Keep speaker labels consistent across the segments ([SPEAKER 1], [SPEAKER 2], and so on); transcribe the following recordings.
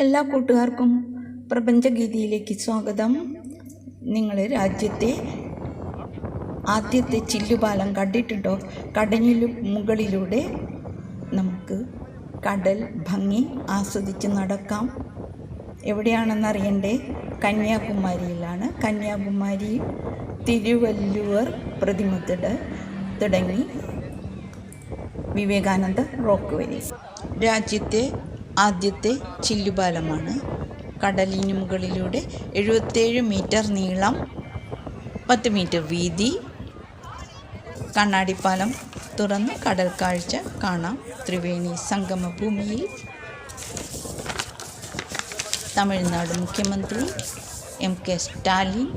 [SPEAKER 1] എല്ലാ കൂട്ടുകാർക്കും പ്രപഞ്ചഗീതിയിലേക്ക് സ്വാഗതം. നിങ്ങൾ രാജ്യത്തെ ആദ്യത്തെ ചില്ലുപാലം കണ്ടിട്ടുണ്ടോ? കടലിനു മുകളിലൂടെ നമുക്ക് കടൽ ഭംഗി ആസ്വദിച്ച് നടക്കാം. എവിടെയാണെന്നറിയണ്ടേ? കന്യാകുമാരിയിലാണ്. കന്യാകുമാരി തിരുവല്ലുവർ പ്രതിമത്തിട തുടങ്ങി വിവേകാനന്ദ റോക്ക് വരെ രാജ്യത്തെ ആദ്യത്തെ ചില്ലുപാലമാണ്. കടലിന് മുകളിലൂടെ എഴുപത്തേഴ് മീറ്റർ നീളം പത്ത് മീറ്റർ വീതി. കണ്ണാടിപ്പാലം തുറന്ന് കടൽ കാഴ്ച കാണാം. ത്രിവേണി സംഗമ ഭൂമിയിൽ തമിഴ്നാട് മുഖ്യമന്ത്രി എം കെ സ്റ്റാലിൻ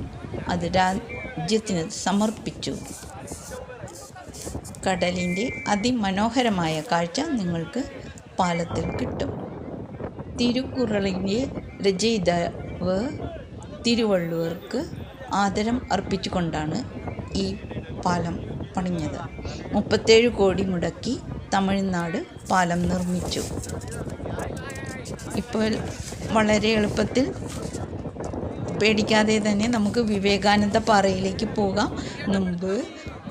[SPEAKER 1] അത് രാജ്യത്തിന് സമർപ്പിച്ചു. കടലിന്റെ അതിമനോഹരമായ കാഴ്ച നിങ്ങൾക്ക് പാലത്തിൽ കിട്ടും. തിരുക്കുറളിന്റെ രചയിതാവ് തിരുവള്ളുവർക്ക് ആദരം അർപ്പിച്ചുകൊണ്ടാണ് ഈ പാലം പണിഞ്ഞത്. മുപ്പത്തേഴ് കോടി മുടക്കി തമിഴ്നാട് പാലം നിർമ്മിച്ചു. ഇപ്പോൾ വളരെ എളുപ്പത്തിൽ പേടിക്കാതെ തന്നെ നമുക്ക് വിവേകാനന്ദ പാറയിലേക്ക് പോകാം. മുമ്പ്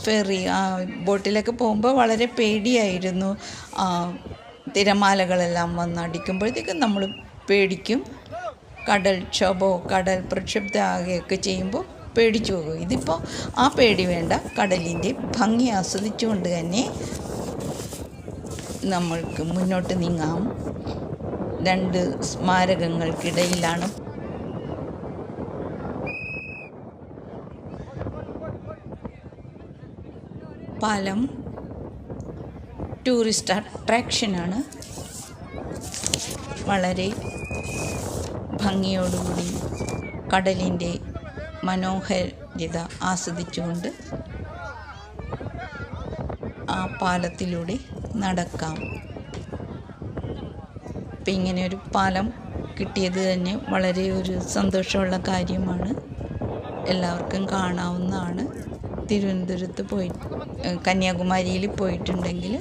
[SPEAKER 1] ഫെറി ബോട്ടിലൊക്കെ പോകുമ്പോൾ വളരെ പേടിയായിരുന്നു. തിരമാലകളെല്ലാം വന്നടിക്കുമ്പോഴത്തേക്കും നമ്മൾ പേടിക്കും. കടൽ ക്ഷോഭമോ കടൽ പ്രക്ഷുബ്ധമാകുകയൊക്കെ ചെയ്യുമ്പോൾ പേടിച്ചു പോകും. ഇതിപ്പോൾ ആ പേടി വേണ്ട. കടലിന്റെ ഭംഗി ആസ്വദിച്ചുകൊണ്ട് തന്നെ നമ്മൾക്ക് മുന്നോട്ട് നീങ്ങാം. രണ്ട് സ്മാരകങ്ങൾക്കിടയിലാണ് പാലം. ടൂറിസ്റ്റ് അട്രാക്ഷനാണ്. വളരെ ഭംഗിയോടുകൂടി കടലിന്റെ മനോഹരിത ആസ്വദിച്ചുകൊണ്ട് ആ പാലത്തിലൂടെ നടക്കാം. ഇപ്പം ഇങ്ങനെ ഒരു പാലം കിട്ടിയത് തന്നെ വളരെ ഒരു സന്തോഷമുള്ള കാര്യമാണ്. എല്ലാവർക്കും കാണാവുന്നതാണ്. തിരുവനന്തപുരത്ത് പോയി കന്യാകുമാരിയിൽ പോയിട്ടുണ്ടെങ്കിൽ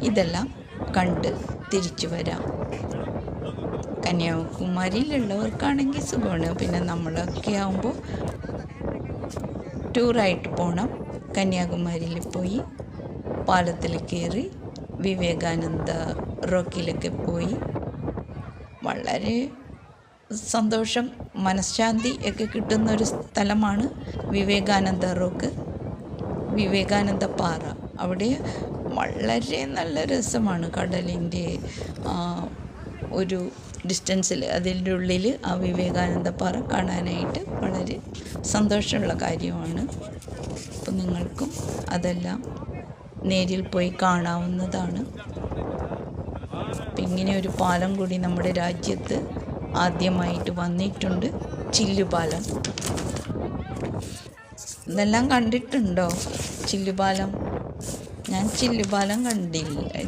[SPEAKER 1] ഇതെല്ലാം കണ്ട് തിരിച്ചു വരാം. കന്യാകുമാരിയിലുള്ളവർക്കാണെങ്കിൽ സുഖമാണ്. പിന്നെ നമ്മളൊക്കെ ആകുമ്പോൾ ടൂറായിട്ട് പോകണം കന്യാകുമാരിയിൽ പോയി പാലത്തിൽ കയറി വിവേകാനന്ദ റോക്കിലൊക്കെ പോയി വളരെ സന്തോഷം മനഃശാന്തി ഒക്കെ കിട്ടുന്ന ഒരു സ്ഥലമാണ് വിവേകാനന്ദ റോക്ക് വിവേകാനന്ദ പാറ. അവിടെ വളരെ നല്ല രസമാണ് കടലിന്റെ ഒരു ഡിസ്റ്റൻസിൽ അതിന്റെ ഉള്ളിൽ ആ വിവേകാനന്ദ പാറ കാണാനായിട്ട് വളരെ സന്തോഷമുള്ള കാര്യമാണ്. അപ്പം നിങ്ങൾക്കും അതെല്ലാം നേരിൽ പോയി കാണാവുന്നതാണ്. ഇങ്ങനെ ഒരു പാലം കൂടി നമ്മുടെ രാജ്യത്ത് ആദ്യമായിട്ട് വന്നിട്ടുണ്ട് ചില്ലുപാലം. ഇതെല്ലാം കണ്ടിട്ടുണ്ടോ? ചില്ലുപാലം. ഞാൻ ചില്ലുപാലം കണ്ടില്ല.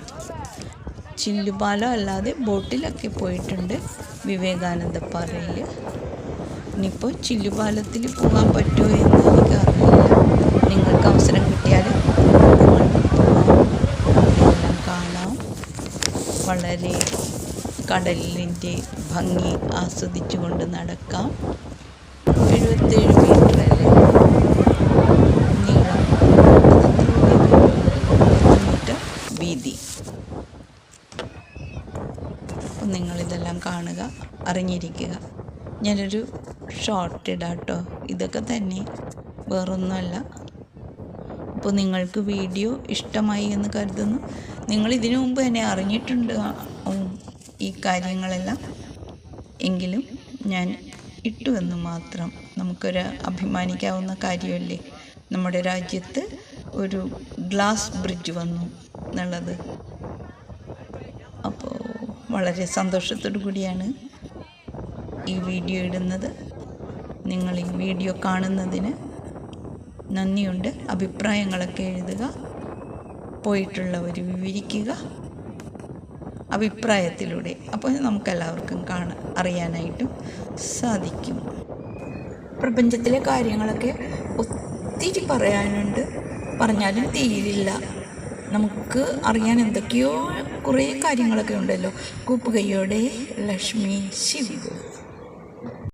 [SPEAKER 1] ചില്ലുപാലം അല്ലാതെ ബോട്ടിലൊക്കെ പോയിട്ടുണ്ട് വിവേകാനന്ദ പാറയിൽ ഇനിയിപ്പോൾ ചില്ലുപാലത്തിൽ പോകാൻ പറ്റുമോ എന്ന് എനിക്കറിയില്ല. നിങ്ങൾക്ക് അവസരം കിട്ടിയാൽ നിങ്ങൾക്ക് പോകാം കാണാം. വളരെ കടലിന്റെ ഭംഗി ആസ്വദിച്ചുകൊണ്ട് നടക്കാം. എഴുപത്തേഴ് മീറ്റർ വീതി. നിങ്ങളിതെല്ലാം കാണുക അറിഞ്ഞിരിക്കുക. ഞാനൊരു ഷോർട്ട് ഇടാം കേട്ടോ ഇതൊക്കെ തന്നെ വേറൊന്നുമല്ല. അപ്പോൾ നിങ്ങൾക്ക് വീഡിയോ ഇഷ്ടമായി എന്ന് കരുതുന്നു. നിങ്ങൾ ഇതിനു മുമ്പ് എന്നെ അറിഞ്ഞിട്ടുണ്ട് ഈ കാര്യങ്ങളെല്ലാം എങ്കിലും ഞാൻ ഇട്ടു എന്ന് മാത്രം നമുക്കൊരു അഭിമാനിക്കാവുന്ന കാര്യമല്ലേ? നമ്മുടെ രാജ്യത്ത് ഒരു ഗ്ലാസ് ബ്രിഡ്ജ് വന്നു എന്നുള്ളത്. അപ്പോൾ വളരെ സന്തോഷത്തോടു കൂടിയാണ് ഈ വീഡിയോ ഇടുന്നത്. നിങ്ങൾ ഈ വീഡിയോ കാണുന്നതിന് നന്ദിയുണ്ട്. അഭിപ്രായങ്ങളൊക്കെ എഴുതുക. പോയിട്ടുള്ളവർ വിവരിക്കുക. അഭിപ്രായത്തിലൂടെ. അപ്പോൾ നമുക്കെല്ലാവർക്കും കാണാൻ അറിയാനായിട്ടും സാധിക്കും. പ്രപഞ്ചത്തിലെ കാര്യങ്ങളൊക്കെ ഒത്തിരി പറയാനുണ്ട്. പറഞ്ഞാലും തീരില്ല. നമുക്ക് അറിയാൻ എന്തൊക്കെയോ കുറേ കാര്യങ്ങളൊക്കെ ഉണ്ടല്ലോ. കൂപ്പുകയ്യോടെ ലക്ഷ്മി ശിവ.